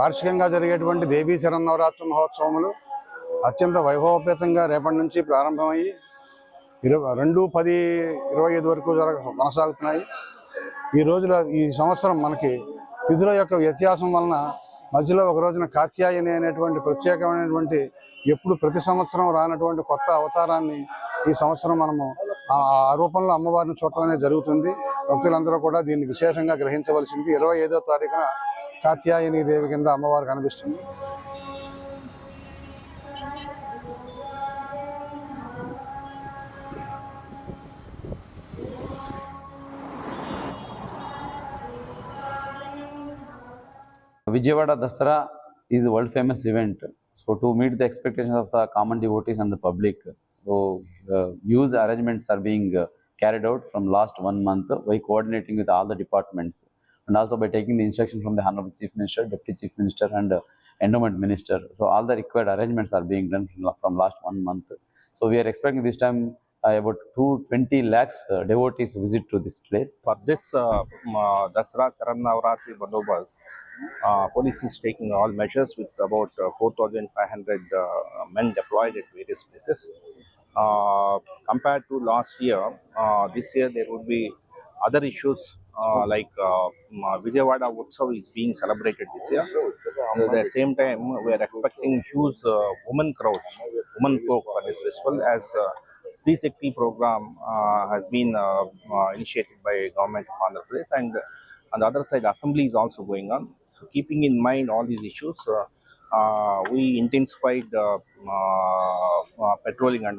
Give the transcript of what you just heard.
వార్షికంగా జరిగేటువంటి దేవీ శరన్నవరాత్రి మహోత్సవములు అత్యంత వైభవపేతంగా రేపటి నుంచి ప్రారంభమయ్యి ఇరవై రెండు పది ఇరవై ఐదు వరకు జరగ కొనసాగుతున్నాయి. ఈ రోజుల ఈ సంవత్సరం మనకి తిథుల యొక్క వ్యత్యాసం వలన మధ్యలో ఒక రోజున కాత్యాయని అనేటువంటి ప్రత్యేకమైనటువంటి ఎప్పుడు ప్రతి సంవత్సరం రానటువంటి కొత్త అవతారాన్ని ఈ సంవత్సరం మనము ఆ రూపంలో అమ్మవారిని చూడటం అనేది జరుగుతుంది. భక్తులందరూ కూడా దీన్ని విశేషంగా గ్రహించవలసింది. ఇరవై ఐదో తారీఖున కాత్యాయని దేవి కింద అమ్మవారు కనిపిస్తుంది. Vijayawada Dasara is world famous event. So to meet the expectation of the common devotees and the public so uh, huge arrangements are being carried out from last one month by coordinating with all the departments and also by taking the instruction from the Honorable Chief Minister, Deputy Chief Minister and uh, Endowment Minister. So all the required arrangements are being done from from last one month. So we are expecting this time uh, about 220 lakhs uh, devotees visit to this place. For this uh, uh, Dasara Saranavratri Bandobas, uh, police is taking all measures with about uh, 4,500 uh, men deployed at various places. Uh, compared to last year, uh, this year there would be other issues uh, like uh, m- uh, Vijayawada Utsav is being celebrated this year. At the same time, we are expecting huge uh, crowd, women folk for this festival as uh, Sri Shakti program uh, has been uh, uh, initiated by government of Andhra Pradesh and on the other side assembly is also going on. So keeping in mind all these issues, uh, uh, we intensified uh, uh, patrolling and all.